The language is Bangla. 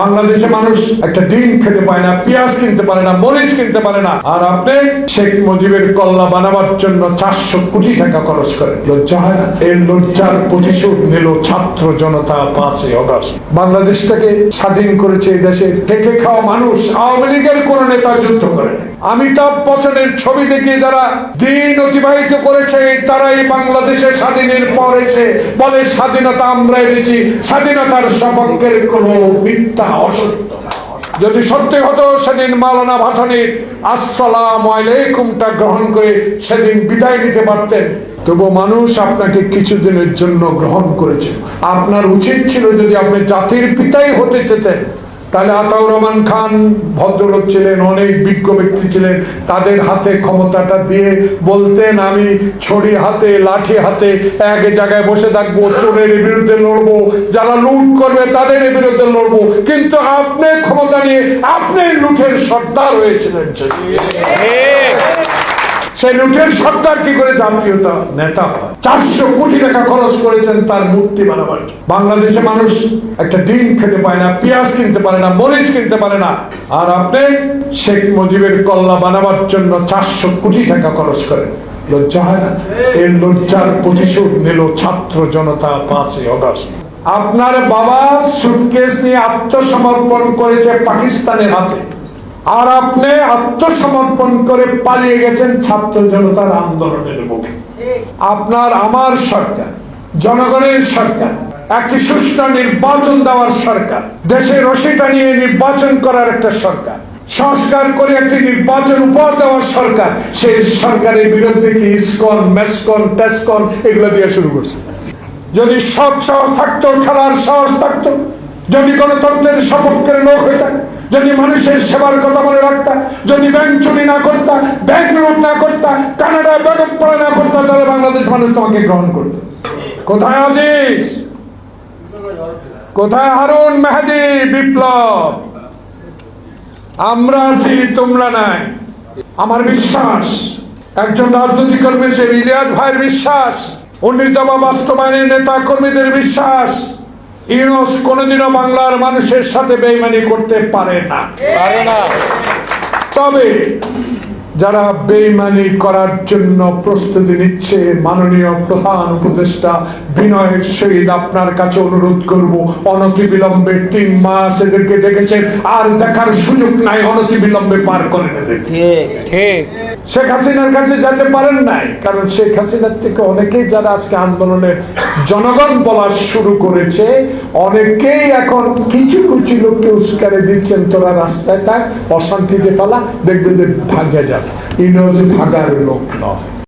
বাংলাদেশে মানুষ একটা ডিম খেতে পায় না, পেঁয়াজ কিনতে পারে না, মরিচ কিনতে পারে না। আর আপনি শেখ মুজিবের কল্লা বানাবার জন্য চারশো কোটি টাকা খরচ করেন। লজ্জা হয় এর লজ্জার প্রতিশোধ নিল ছাত্র জনতা পাঁচই অগস্ট। বাংলাদেশটাকে স্বাধীন করেছে দেশে খেটে খাওয়া মানুষ আওয়ামী লীগের কোন নেতা যুদ্ধ করেন। অমিতাভ বচ্চনের ছবি দেখে যারা দিন অতিবাহিত করেছে, তারাই বাংলাদেশে স্বাধীনের পর এসে বলে, স্বাধীনতা আমরা এনেছি। স্বাধীনতার সপক্ষের কোন মিথ্যা যদি সত্যি হতো সেদিন মালানা ভাসানির, আসসালাম আলাইকুমটা গ্রহণ করে সেদিন বিদায় নিতে পারতেন। তবু মানুষ আপনাকে কিছুদিনের জন্য গ্রহণ করেছে। আপনার উচিত ছিল যদি আপনি জাতির পিতাই হতে চেতেন। তাহলে আতাউর রহমান খান ভদ্রলোক ছিলেন, অনেক বিজ্ঞ ব্যক্তি ছিলেন, তাদের হাতে ক্ষমতাটা দিয়ে বলতেন, আমি ছড়ি হাতে, লাঠি হাতে এক জায়গায় বসে থাকব, চোরের বিরুদ্ধে লড়বো, যারা লুট করবে তাদের বিরুদ্ধে লড়বো। কিন্তু আপনি ক্ষমতা নিয়ে আপনি লুঠের সর্দার হয়েছিলেন সেই লুঠের সর্দার কি করে জাতীয়তা নেতা হয়? চারশো কোটি টাকা খরচ করেছেন তার মূর্তি বানাবার বাংলাদেশে মানুষ একটা ডিম খেতে পায় না, পেঁয়াজ কিনতে পারে না, মরিচ কিনতে পারে না। আর আপনি শেখ মুজিবের কল্লা বানাবার জন্য চারশো কোটি টাকা খরচ করেন। লজ্জা হয় না? এর লজ্জার প্রতিশোধ নিল ছাত্র জনতা পাঁচই অগস্ট। আপনার বাবা সুটকেস নিয়ে আত্মসমর্পণ করেছে পাকিস্তানের হাতে। আর আপনি আত্মসমর্পণ করে পালিয়ে গেছেন ছাত্র জনতার আন্দোলনের মুখে। আপনার আমার সরকার, জনগণের সরকার, একটি সুষ্ঠু নির্বাচন দেওয়ার সরকার দেশের রশিটা নিয়ে নির্বাচন করার একটা সরকার, সংস্কার করে একটি নির্বাচন উপহার দেওয়ার সরকার, সেই সরকারের বিরুদ্ধে কি ইসকন, মেসকন, টেসকন এগুলো দিয়ে শুরু করছে। যদি সৎ সাহস থাকতো, খেলার সাহস থাকতো, যদি গণতন্ত্রের সপক্ষের লোক হয়ে থাকে যদি মানুষের সেবার কথা মনে রাখতা, যদি ব্যাংক চুরি না করতা, ব্যাংক লুট না করতা, কানাডায় ব্যাগক পড়া না করতা, তাহলে বাংলাদেশ মানুষ তোমাকে গ্রহণ করত। কোথায় আজিজ? কোথায় হারুন মেহেদি বিপ্লব? আমরা আছি, তোমরা নাই। আমার বিশ্বাস, একজন রাজনৈতিক কর্মী হিসেবে ইলিয়াস ভাইয়ের বিশ্বাস, উনিশ দফা বাস্তবায়নের নেতা কর্মীদের বিশ্বাস। ইউনুস কোনোদিনও বাংলার মানুষের সাথে বেইমানি করতে পারে না। পারে না। তবে যারা বেইমানি করার জন্য প্রস্তুতি নিচ্ছে মাননীয় প্রধান উপদেষ্টা বিনয়ের সহিত আপনার কাছে অনুরোধ করব অনতি বিলম্বে তিন মাস এদেরকে দেখেছেন আর দেখার সুযোগ নাই অনতি বিলম্বে পার করে নেবেন। ঠিক ঠিক। শেখ হাসিনার কাছে যেতে পারেন নাই। কারণ শেখ হাসিনার থেকে অনেকেই যারা আজকে আন্দোলনের জনগণ বলা শুরু করেছে, অনেকেই এখন কিছু কিছু লোককে উস্কারে দিচ্ছেন, তোরা রাস্তায় তার অশান্তিতে পালা দেখবে যে ভাগে যাবে। ইনো যে ভাগার লোক নয়।